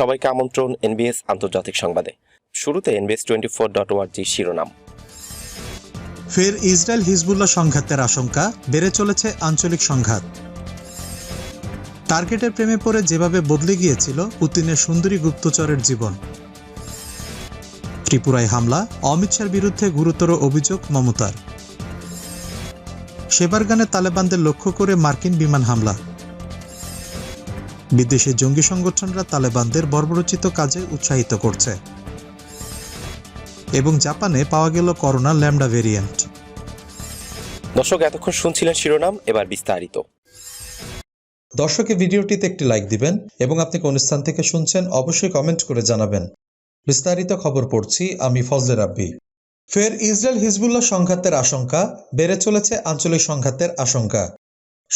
সবাইকে আমন্ত্রণ এনবিএস আন্তর্জাতিক সংবাদে। শুরুতে এনবিএস টোয়েন্টি ফোর ডট ওয়ার্জি শিরোনাম। ফের ইসরায়েল হিজবুল্লাহ সংঘাতের আশঙ্কা, বেড়ে চলেছে আঞ্চলিক সংঘাত। টার্গেটের প্রেমে পড়ে যেভাবে বদলে গিয়েছিল পুতিনের সুন্দরী গুপ্তচরের জীবন। ত্রিপুরায় হামলা, অমিত শাহর বিরুদ্ধে গুরুতর অভিযোগ মমতার। সেবারগানে তালেবানদের লক্ষ্য করে মার্কিন বিমান হামলা। বিদেশি জঙ্গি সংগঠনরা তালেবানদের বর্বরচিত কাজে উৎসাহিত করছে। এবং জাপানে পাওয়া গেল করোনা ল্যামডা ভেরিয়েন্ট। দর্শক এতক্ষণ শুনছিলেন শিরোনাম এবার বিস্তারিত। দর্শকের ভিডিওটিতে একটি লাইক দিবেন এবং আপনি কোন স্থান থেকে শুনছেন অবশ্যই কমেন্ট করে জানাবেন। বিস্তারিত খবর পড়ছি আমি ফজলে রাব্বি। ফের ইসরায়েল হিজবুল্লাহ সংঘাতের আশঙ্কা বেড়ে চলেছে আঞ্চলিক সংঘাতের আশঙ্কা।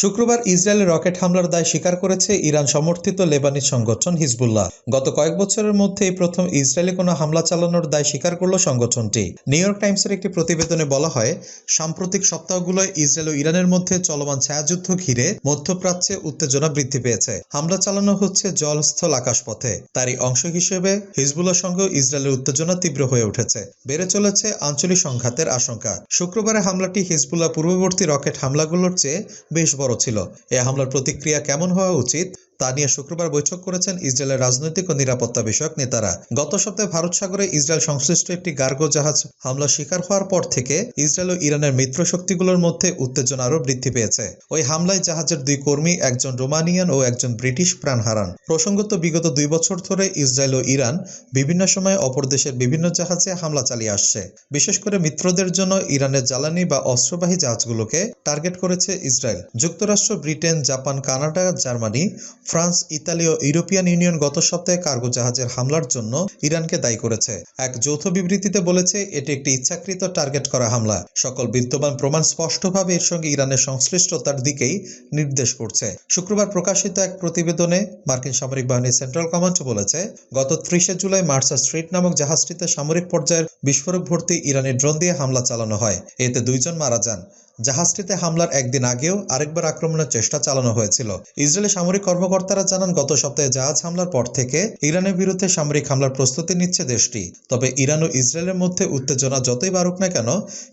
শুক্রবার ইসরায়েলের রকেট হামলার দায় স্বীকার করেছে ইরান সমর্থিত লেবানি সংগঠন হিজবুল্লাহ। গত কয়েক বছরের মধ্যে এই প্রথম ইসরায়েলে কোনো হামলা চালানোর দায় স্বীকার করল সংগঠনটি। নিউ ইয়র্ক টাইমসের একটি প্রতিবেদনে বলা হয়, সাম্প্রতিক সপ্তাহগুলোয় ইসরায়েল ও ইরানের মধ্যে চলমান ছায়াযুদ্ধ ঘিরে মধ্যপ্রাচ্যে উত্তেজনা বৃদ্ধি পেয়েছে। হামলা চালানো হচ্ছে জলস্থল আকাশপথে। তারই অংশ হিসেবে হিজবুল্লাহ সঙ্গেও ইসরায়েলের উত্তেজনা তীব্র হয়ে উঠেছে। বেড়ে চলেছে আঞ্চলিক সংঘাতের আশঙ্কা। শুক্রবারে হামলাটি হিজবুল্লাহ পূর্ববর্তী রকেট হামলাগুলোর চেয়ে বেশ বড় ছিল। এ হামলার প্রতিক্রিয়া কেমন হওয়া উচিত? তা নিয়ে শুক্রবার বৈঠক করেছেন ইসরায়েলের রাজনৈতিক ও নিরাপত্তা বিষয়ক নেতারা। গত সপ্তাহে ভারত সাগরে ইসরায়েল সংশ্লিষ্ট একটি গার্গো জাহাজ হামলা শিকার হওয়ার পর থেকে ইসরায়েল ও ইরানের মিত্র শক্তিগুলোর মধ্যে উত্তেজনা আরও বৃদ্ধি পেয়েছে। ওই হামলায় জাহাজের দুই কর্মী, একজন রোমানিয়ান ও একজন ব্রিটিশ প্রাণ হারান। প্রসঙ্গত, বিগত দুই বছর ধরে ইসরায়েল ও ইরান বিভিন্ন সময়ে অপর দেশের বিভিন্ন জাহাজে হামলা চালিয়ে আসছে। বিশেষ করে মিত্রদের জন্য ইরানের জ্বালানি বা অস্ত্রবাহী জাহাজগুলোকে টার্গেট করেছে ইসরায়েল। যুক্তরাষ্ট্র, Britain, Japan, Canada, Germany France, Italy ও ইউরোপিয়ান ইউনিয়ন গত সপ্তাহে কার্গো জাহাজের হামলার জন্য ইরানকে দায়ী করেছে। এক যৌথ বিবৃতিতে বলেছে, এটি একটি ইচ্ছাকৃত টার্গেট করা হামলা। সকল বিদ্যমান প্রমাণ স্পষ্টভাবে এর সঙ্গে ইরানের সংশ্লিষ্টতার দিকেই নির্দেশ করছে। শুক্রবার প্রকাশিত এক প্রতিবেদনে মার্কিন সামরিক বাহিনীর সেন্ট্রাল কমান্ড বলেছে, গত ত্রিশে জুলাই মার্সা স্ট্রিট নামক জাহাজটিতে সামরিক পর্যায়ের বিস্ফোরক ভর্তি ইরানি ড্রোন দিয়ে হামলা চালানো হয়। এতে দুইজন মারা যান। জাহাজটিতে হামলার একদিন আগেও আরেকবার আক্রমণের চেষ্টা চালানো হয়েছিল। ইসরায়েলি সামরিক কর্মকর্তারা জানান, গত সপ্তাহে জাহাজ হামলার পর থেকে ইরানের বিরুদ্ধে সামরিক হামলার প্রস্তুতি নিচ্ছে দেশটি। তবে ইরান ও ইসরায়েলের মধ্যে উত্তেজনা যতই বাড়ুক না কেন,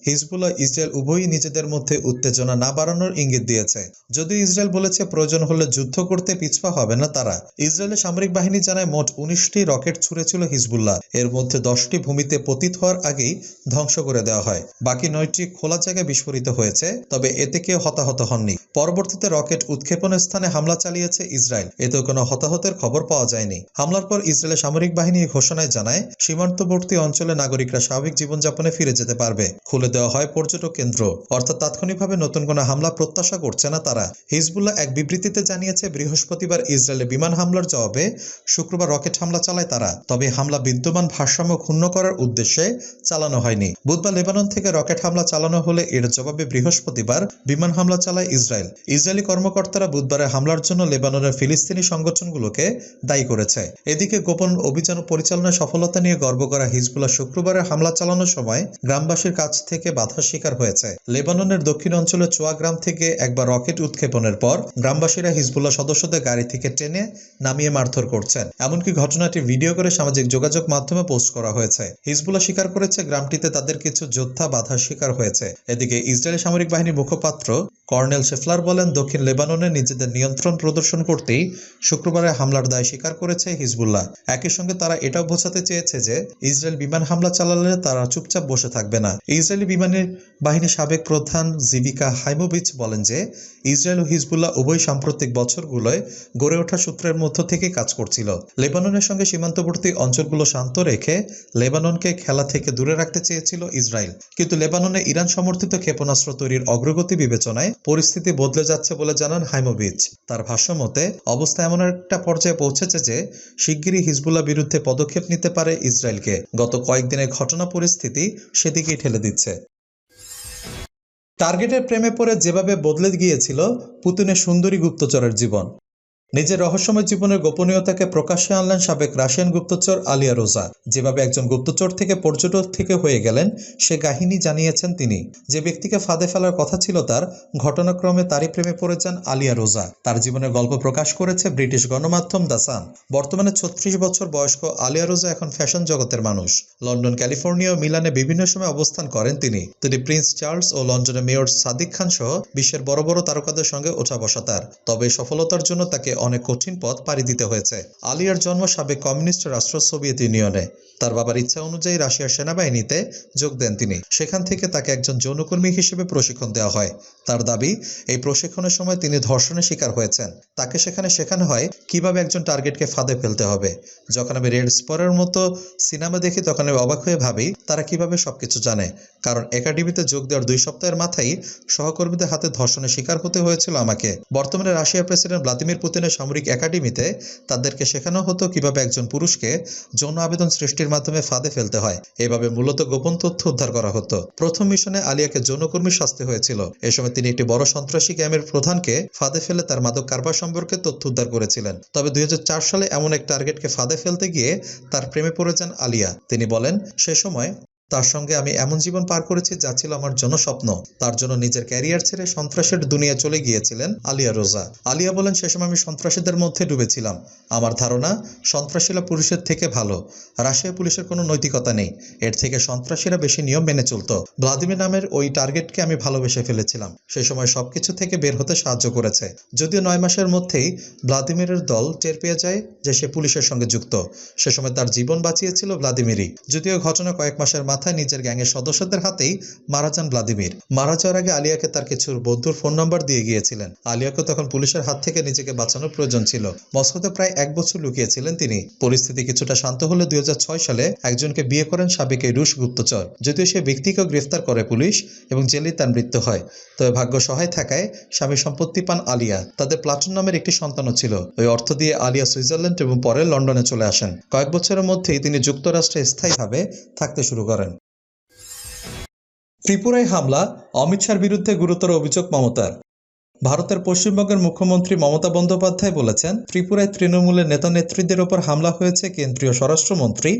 হিজবুল্লাহ ইসরায়েল উভয়ই নিজেদের মধ্যে উত্তেজনা না বাড়ানোর ইঙ্গিত দিয়েছে। যদিও ইসরায়েল বলেছে, প্রয়োজন হলে যুদ্ধ করতে পিছপা হবে না তারা। ইসরায়েলের সামরিক বাহিনী জানায়, মোট উনিশটি রকেট ছুড়েছিল হিজবুল্লাহ। এর মধ্যে দশটি ভূমিতে পতিত হওয়ার আগেই ধ্বংস করে দেওয়া হয়। বাকি নয়টি খোলা জায়গায় বিস্ফোরিত হয়েছে। তবে এতে কেউ হতাহত হননি। পরবর্তীতে রকেট উৎক্ষেপণের স্থানে হামলা চালিয়েছে ইসরায়েল। এতে কোনো হতাহতের খবর পাওয়া যায়নি। হামলার পর ইসরায়েলের সামরিক বাহিনী ঘোষণায় জানায়, সীমান্তবর্তী অঞ্চলে নাগরিকরা স্বাভাবিক জীবনযাপনে ফিরে যেতে পারবে। খুলে দেওয়া হয় পর্যটক কেন্দ্র। অর্থাৎ তাৎক্ষণিকভাবে নতুন কোনো হামলা প্রত্যাশা করছে না তারা। হিজবুল্লাহ এক বিবৃতিতে জানিয়েছে, বৃহস্পতিবার ইসরায়েলে বিমান হামলার জবাবে শুক্রবার রকেট হামলা চালায় তারা। তবে হামলা বিদ্যমান ভারসাম্য ক্ষুণ্ণ করার উদ্দেশ্যে চালানো হয়নি। বুধবার লেবানন থেকে রকেট হামলা চালানো হলে এর জবাবে বৃহস্পতিবার বিমান হামলা চালায় ইসরায়েল। ইসরায়েলি কর্মকর্তারা বুধবারের হামলার জন্য লেবাননের ফিলিস্তিনি সংগঠনগুলোকে দায়ী করেছে। এদিকে গোপন অভিযান পরিচালনার সফলতা নিয়ে গর্ব করা হিজবুল্লাহ শুক্রবারের হামলা চালানোর সময় গ্রামবাসীর কাছ থেকে বাধার শিকার হয়েছে। লেবাননের দক্ষিণ অঞ্চলের চোয়া গ্রাম থেকে একবার রকেট উৎক্ষেপণের পর গ্রামবাসীরা হিজবুল্লাহ সদস্যদের গাড়ি থেকে টেনে নামিয়ে মারধর করছেন। এমনকি ঘটনাটি ভিডিও করে সামাজিক যোগাযোগ মাধ্যমে পোস্ট করা হয়েছে। হিজবুল্লাহ স্বীকার করেছে, গ্রামটিতে তাদের কিছু যোদ্ধা বাধার শিকার হয়েছে। এদিকে ইসরায়েলি সামরিক বাহিনীর মুখপাত্র কর্নেল শেফলার বলেন, দক্ষিণ লেবাননে নিজেদের নিয়ন্ত্রণ প্রদর্শন করতেই শুক্রবারে হামলার দায় স্বীকার করেছে হিজবুল্লাহ। একই সঙ্গে তারা এটাও বোঝাতে চেয়েছে যে, ইসরায়েল বিমান হামলা চালালে তারা চুপচাপ বসে থাকবে না। ইসরায়েলি বিমানের বাহিনীর সাবেক প্রধান জিবিকা হাইমোভিচ বলেন যে, ইসরায়েল ও হিজবুল্লাহ উভয় সাম্প্রতিক বছরগুলোয় গড়ে ওঠা সূত্রের মধ্য থেকে কাজ করছিল। লেবাননের সঙ্গে সীমান্তবর্তী অঞ্চলগুলো শান্ত রেখে লেবাননকে খেলা থেকে দূরে রাখতে চেয়েছিল ইসরায়েল। কিন্তু লেবাননে ইরান সমর্থিত ক্ষেপণাস্ত্র তৈরির অগ্রগতি বিবেচনায় পরিস্থিতি বদলে যাচ্ছে বলে জানান হাইমোভিচ তার ভাষ্য মতে অবস্থা এমন একটা পর্যায়ে পৌঁছেছে যে শিগগিরই হিজবুল্লাহ বিরুদ্ধে পদক্ষেপ নিতে পারে ইসরায়েলকে। গত কয়েকদিনের ঘটনা পরিস্থিতি সেদিকেই ঠেলে দিচ্ছে। টার্গেটের প্রেমে পড়ে যেভাবে বদলে গিয়েছিল পুতিনের সুন্দরী গুপ্তচরের জীবন। নিজের রহস্যময় জীবনের গোপনীয়তাকে প্রকাশ্যে আনলেন সাবেক রাশিয়ান গুপ্তচর আলিয়া রোজা। যেভাবে একজন গুপ্তচর থেকে পর্যটক থেকে হয়ে গেলেন, সে কাহিনী জানিয়েছেন তিনি। যে ব্যক্তিকে ফাঁদে ফেলার কথা ছিল তার, ঘটনাক্রমে তারই প্রেমে পড়ে যান আলিয়া রোজা। তার জীবনের গল্প প্রকাশ করেছে ব্রিটিশ গণমাধ্যম দ্য সান। বর্তমানে ছত্রিশ বছর বয়স্ক আলিয়া রোজা এখন ফ্যাশন জগতের মানুষ। লন্ডন, ক্যালিফোর্নিয়া ও মিলানে বিভিন্ন সময় অবস্থান করেন তিনি। তিনি প্রিন্স চার্লস ও লন্ডনের মেয়র সাদিক খান সহ বিশ্বের বড় বড় তারকাদের সঙ্গে ওঠা বসা তার। তবে সফলতার জন্য তাকে অনেক কঠিন পথ পাড়ি দিতে হয়েছে। আলিয়ার জন্ম সাবেক কমিউনিস্ট রাষ্ট্র সোভিয়েত ইউনিয়নে। তার বাবার ইচ্ছা অনুযায়ী রাশিয়ার সেনাবাহিনীতে যোগ দেন তিনি। সেখান থেকে তাকে একজন যৌনকর্মী হিসেবে প্রশিক্ষণ দেওয়া হয়। তার দাবি, এই প্রশিক্ষণের সময় তিনি ধর্ষণের শিকার হয়েছেন। তাকে সেখানে শেখানো হয় কীভাবে একজন টার্গেটকে ফাঁদে ফেলতে হবে। যখন আমি রেড স্পরের মতো সিনেমা দেখি, তখন আমি অবাক হয়ে ভাবি, তারা কীভাবে সবকিছু জানে? কারণ একাডেমিতে যোগ দেওয়ার দুই সপ্তাহের মাথায় সহকর্মীদের হাতে ধর্ষণের শিকার হতে হয়েছিল আমাকে। বর্তমানে রাশিয়ার প্রেসিডেন্ট ভ্লাদিমির পুতিনের সামরিক একাডেমিতে তাদেরকে শেখানো হতো কীভাবে একজন পুরুষকে যৌন আবেদন সৃষ্টির মাধ্যমে ফাঁদে ফেলতে হয়। এভাবে মূলত গোপন তথ্য উদ্ধার করা হতো। প্রথম মিশনে আলিয়াকে যৌনকর্মী শাস্তি হয়েছিল। এ সময় তিনি একটি বড় সন্ত্রাসী গ্যামের প্রধানকে ফাঁদে ফেলে তার মাদক কারবার সম্পর্কে তথ্য উদ্ধার করেছিলেন। তবে দুই হাজার চার সালে এমন এক টার্গেটকে ফাঁদে ফেলতে গিয়ে তার প্রেমে পড়ে যান আলিয়া। তিনি বলেন, সে সময় তার সঙ্গে আমি এমন জীবন পার করেছি যা ছিল আমার জন্য স্বপ্ন তার জন্য নিজের ক্যারিয়ার ছেড়ে সন্ত্রাসের দুনিয়া চলে গিয়েছিলেন আলিয়া রোজা। আলিয়া বলেন, সে সময় আমি সন্ত্রাসীদের মধ্যে ডুবেছিলাম। আমার ধারণা, সন্ত্রাসীরা পুলিশের থেকে ভালো। রাশিয়া পুলিশের কোনো নৈতিকতা নেই। এর থেকে সন্ত্রাসীরা বেশি নিয়ম মেনে চলতো। ভ্লাদিমির নামের ওই টার্গেটকে আমি ভালোবেসে ফেলেছিলাম। সে সময় সবকিছু থেকে বের হতে সাহায্য করেছে। যদিও নয় মাসের মধ্যেই ভ্লাদিমিরের দল টের পেয়ে যায় যে সে পুলিশের সঙ্গে যুক্ত। সে সময় তার জীবন বাঁচিয়েছিল ভ্লাদিমিরই। যদিও ঘটনা কয়েক মাসের মাথায় নিজের গ্যাংয়ের সদস্যদের হাতেই মারা যান ভ্লাদিমির। মারা যাওয়ার আগে আলিয়াকে তার কিছু বন্ধুর ফোন নাম্বার দিয়ে গিয়েছিলেন। আলিয়াকে তখন পুলিশের হাত থেকে নিজেকে বাঁচানোর প্রয়োজন ছিল। মস্কোতে প্রায় এক বছর লুকিয়েছিলেন তিনি। পরিস্থিতি কিছুটা শান্ত হলে দুই হাজার ছয় সালে একজনকে বিয়ে করেন সাবেক এই রুশ গুপ্তচর। যদিও সে ব্যক্তিকেও গ্রেফতার করে পুলিশ এবং জেলে তার মৃত্যু হয়। তবে ভাগ্য সহায় থাকায় স্বামী সম্পত্তি পান আলিয়া। তাদের প্লাটুন নামের একটি সন্তানও ছিল। ওই অর্থ দিয়ে আলিয়া সুইজারল্যান্ড এবং পরে লন্ডনে চলে আসেন। কয়েক বছরের মধ্যেই তিনি যুক্তরাষ্ট্রে স্থায়ীভাবে থাকতে শুরু করেন। ত্রিপুরায় হামলা অমিত শাহর বিরুদ্ধে গুরুতর অভিযোগ মমতার। ভারতের পশ্চিমবঙ্গের মুখ্যমন্ত্রী মমতা বন্দ্যোপাধ্যায় বলেছেন, ত্রিপুরায় তৃণমূলের নেতা নেত্রীদের ওপর হামলা হয়েছে কেন্দ্রীয় স্বরাষ্ট্রমন্ত্রী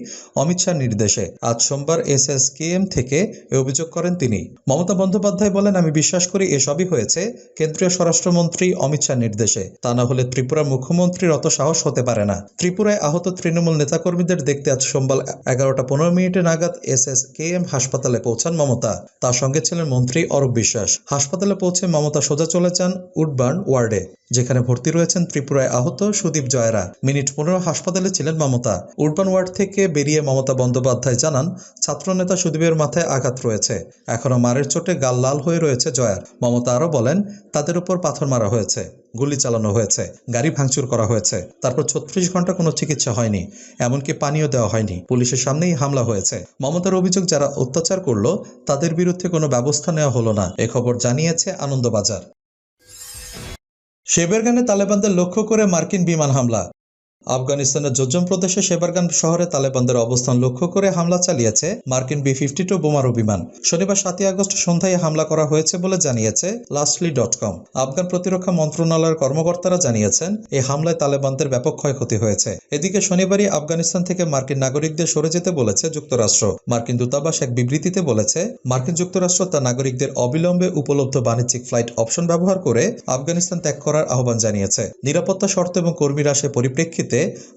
অমিত শাহর নির্দেশে। আজ সোমবার এস এস কে এম থেকে এ অভিযোগ করেন তিনি। মমতা বন্দ্যোপাধ্যায় বলেন, আমি বিশ্বাস করি এসবই হয়েছে কেন্দ্রীয় স্বরাষ্ট্রমন্ত্রী অমিত শাহর নির্দেশে। তা না হলে ত্রিপুরা মুখ্যমন্ত্রীর অত সাহস হতে পারে না। ত্রিপুরায় আহত তৃণমূল নেতাকর্মীদের দেখতে আজ সোমবার এগারোটা পনেরো মিনিটে নাগাদ এস এস কে এম হাসপাতালে পৌঁছান মমতা। তার সঙ্গে ছিলেন মন্ত্রী অরূপ বিশ্বাস। হাসপাতালে পৌঁছে মমতা সোজা চলে যান উডবার্ন ওয়ার্ডে, যেখানে ভর্তি রয়েছেন ত্রিপুরায় আহত সুদীপ জয়রা। মিনিট পনেরো হাসপাতালে ছিলেন মমতা। উডবার্ন ওয়ার্ড থেকে বেরিয়ে মমতা বন্দ্যোপাধ্যায় জানান, ছাত্রনেতা সুদীপের মাথায় আঘাত রয়েছে। এখনও মারের চোটে গাল লাল হয়ে রয়েছে জয়ার। মমতা আরও বলেন, তাদের উপর পাথর মারা হয়েছে, গুলি চালানো হয়েছে, গাড়ি ভাঙচুর করা হয়েছে, তারপর ছত্রিশ ঘণ্টা কোনো চিকিৎসা হয়নি, এমনকি পানিও দেওয়া হয়নি। পুলিশের সামনেই হামলা হয়েছে। মমতার অভিযোগ যারা অত্যাচার করল, তাদের বিরুদ্ধে কোনো ব্যবস্থা নেওয়া হলো না। এ খবর জানিয়েছে আনন্দবাজার। শেবেরগানে তালেবানদের লক্ষ্য করে মার্কিন বিমান হামলা। আফগানিস্তানের জোজ্জম প্রদেশে শেবারগান শহরে তালেবানদের অবস্থান লক্ষ্য করে হামলা চালিয়েছে মার্কিন বি ফিফটি টু বোমারু বিমান শনিবার সাতই আগস্ট সন্ধ্যায় হামলা করা হয়েছে বলে জানিয়েছে লাস্টলি ডট কম। আফগান প্রতিরক্ষা মন্ত্রণালয়ের কর্মকর্তারা জানিয়েছেন এই হামলায় তালেবানদের ব্যাপক ক্ষয়ক্ষতি হয়েছে। এদিকে শনিবারই আফগানিস্তান থেকে মার্কিন নাগরিকদের সরে যেতে বলেছে যুক্তরাষ্ট্র। মার্কিন দূতাবাস এক বিবৃতিতে বলেছে, মার্কিন যুক্তরাষ্ট্র তার নাগরিকদের অবিলম্বে উপলব্ধ বাণিজ্যিক ফ্লাইট অপশন ব্যবহার করে আফগানিস্তান ত্যাগ করার আহ্বান জানিয়েছে। নিরাপত্তা শর্ত এবং কর্মী হ্রাসের পরিপ্রেক্ষিতে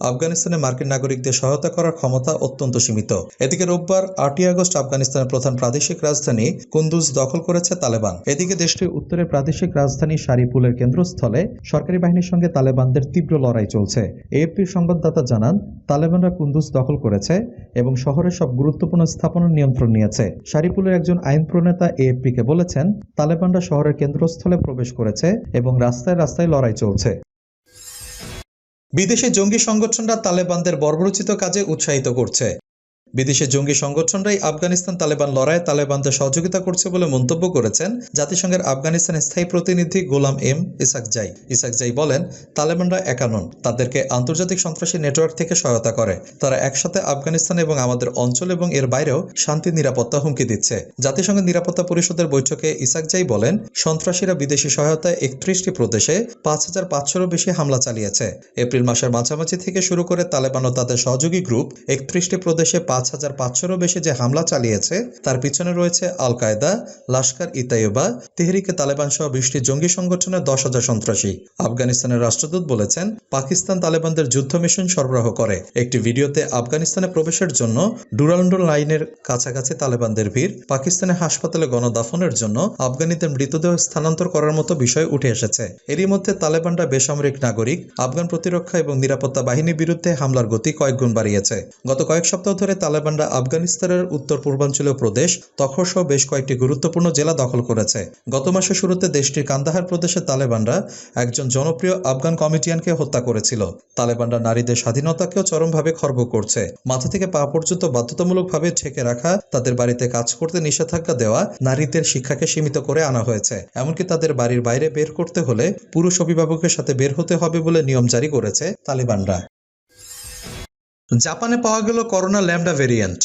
আফগানিস্তানে মার্কিন নাগরিকদের সহায়তা করার ক্ষমতা অত্যন্ত সীমিত। এদিকে রোববার আটই আগস্ট আফগানিস্তানের প্রধান প্রাদেশিক রাজধানী কুন্দুজ দখল করেছে তালেবান। এদিকে দেশটির উত্তরে প্রাদেশিক রাজধানী শারিপুলের কেন্দ্রস্থলে সরকারি বাহিনীর সঙ্গে তালেবানদের তীব্র লড়াই চলছে। এএফপির সংবাদদাতা জানান, তালেবানরা কুন্দুজ দখল করেছে এবং শহরের সব গুরুত্বপূর্ণ স্থাপনার নিয়ন্ত্রণ নিয়েছে। শারিপুলের একজন আইন প্রণেতা এএফপিকে বলেছেন, তালেবানরা শহরের কেন্দ্রস্থলে প্রবেশ করেছে এবং রাস্তায় রাস্তায় লড়াই চলছে। বিদেশি জঙ্গি সংগঠনরা তালেবানদের বর্বরোচিত কাজে উৎসাহিত করছে। বিদেশি জঙ্গি সংগঠনরাই আফগানিস্তান তালেবান লড়াইয়ে তালেবানদের সহযোগিতা করছে বলে মন্তব্য করেছেন জাতিসংঘের আফগানিস্তানের স্থায়ী প্রতিনিধি গোলাম এম ইসাকজাই। ইসাকজাই বলেন, তালেবানরা একা নন, তাদেরকে আন্তর্জাতিক সন্ত্রাসী নেটওয়ার্ক থেকে সহায়তা করে। তারা একসাথে আফগানিস্তান এবং আমাদের অঞ্চল এবং এর বাইরেও শান্তি, নিরাপত্তা হুমকি দিচ্ছে। জাতিসংঘের নিরাপত্তা পরিষদের বৈঠকে ইসাকজাই বলেন, সন্ত্রাসীরা বিদেশি সহায়তায় একত্রিশটি প্রদেশে পাঁচ হাজার পাঁচশোরও বেশি হামলা চালিয়েছে। এপ্রিল মাসের মাঝামাঝি থেকে শুরু করে তালেবান ও তাদের সহযোগী গ্রুপ একত্রিশটি প্রদেশে পাঁচ হাজার পাঁচশোরও বেশি যে হামলা চালিয়েছে, তার পিছনে রয়েছে আল কায়দা লাস্কার ইতাইবা তেহরিকে তালেবান সহ বিশটি জঙ্গি সংগঠনের দশ হাজার সন্ত্রাসী। আফগানিস্তানের রাষ্ট্রদূত বলেছেন, পাকিস্তান তালেবানদের যুদ্ধ মিশন সরবরাহ করে। একটি ভিডিওতে আফগানিস্তানে প্রবেশের জন্য ডুরান্ডো লাইনের কাছাকাছি তালেবানদের ভিড় পাকিস্তানের হাসপাতালে গণদাফনের জন্য আফগানিদের মৃতদেহ স্থানান্তর করার মতো বিষয় উঠে এসেছে। এরই মধ্যে তালেবানরা বেসামরিক নাগরিক, আফগান প্রতিরক্ষা এবং নিরাপত্তা বাহিনীর বিরুদ্ধে হামলার গতি কয়েক গুণ বাড়িয়েছে। গত কয়েক সপ্তাহ ধরে তালেবানরা আফগানিস্তানের উত্তর পূর্বাঞ্চলীয় প্রদেশ, তখর সহ বেশ কয়েকটি গুরুত্বপূর্ণ জেলা দখল করেছে। গত মাসের শুরুতে দেশটির কান্দাহার প্রদেশে তালেবানরা একজন জনপ্রিয় আফগান কমিটিয়ানকে হত্যা করেছিল। তালেবানরা নারীদের স্বাধীনতাকেও চরমভাবে খর্ব করছে। মাথা থেকে পা পর্যন্ত বাধ্যতামূলকভাবে ঠেকে রাখা, তাদের বাড়িতে কাজ করতে নিষেধাজ্ঞা দেওয়া, নারীদের শিক্ষাকে সীমিত করে আনা হয়েছে। এমনকি তাদের বাড়ির বাইরে বের করতে হলে পুরুষ অভিভাবকের সাথে বের হতে হবে বলে নিয়ম জারি করেছে তালিবানরা। জাপানে পাওয়া গেল করোনা ল্যামডা ভেরিয়েন্ট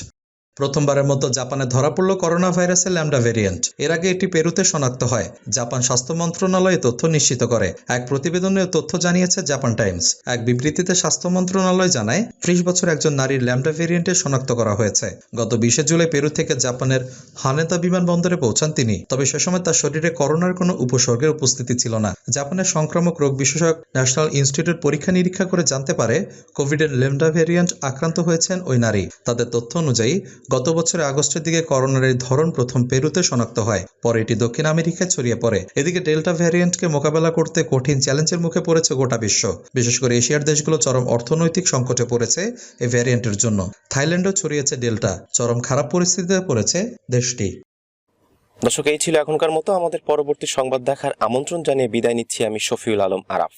প্রথমবারের মতো জাপানে ধরা পড়ল করোনা ভাইরাসের ল্যামডা ভেরিয়েন্ট এর আগে এটি পেরুতে শনাক্ত হয়। জাপান স্বাস্থ্য মন্ত্রণালয় তথ্য নিশ্চিত করে। এক প্রতিবেদনে তথ্য জানিয়েছে জাপান টাইমস। এক বিবৃতিতে স্বাস্থ্য মন্ত্রণালয় জানায়, ত্রিশ বছর একজন নারীর ল্যামডা ভেরিয়েন্টে শনাক্ত করা হয়েছে। গত বিশে জুলাই পেরু থেকে জাপানের হানেদা বিমানবন্দরে পৌঁছান তিনি। তবে সে সময় তার শরীরে করোনার কোনো উপসর্গের উপস্থিতি ছিল না। জাপানের সংক্রামক রোগ বিশেষজ্ঞ ন্যাশনাল ইনস্টিটিউট পরীক্ষা নিরীক্ষা করে জানতে পারে, কোভিডের ল্যামডা ভেরিয়েন্ট আক্রান্ত হয়েছেন ওই নারী। তাদের তথ্য অনুযায়ী গত বছরের আগস্টের দিকে করোনার এই ধরন প্রথম পেরুতে শনাক্ত হয়। পরে এটি দক্ষিণ আমেরিকায় ছড়িয়ে পড়ে। এদিকে ডেল্টা ভ্যারিয়েন্টকে মোকাবেলা করতে কঠিন চ্যালেঞ্জের মুখে পড়েছে গোটা বিশ্ব। বিশেষ করে এশিয়ার দেশগুলো চরম অর্থনৈতিক সংকটে পড়েছে এই ভ্যারিয়েন্টের জন্য। থাইল্যান্ডও ছড়িয়েছে ডেল্টা। চরম খারাপ পরিস্থিতিতে পড়েছে দেশটি। দর্শক, এই ছিল এখনকার মতো। আমাদের পরবর্তী সংবাদ দেখার আমন্ত্রণ জানিয়ে বিদায় নিচ্ছি আমি শফিউল আলম আরাফ।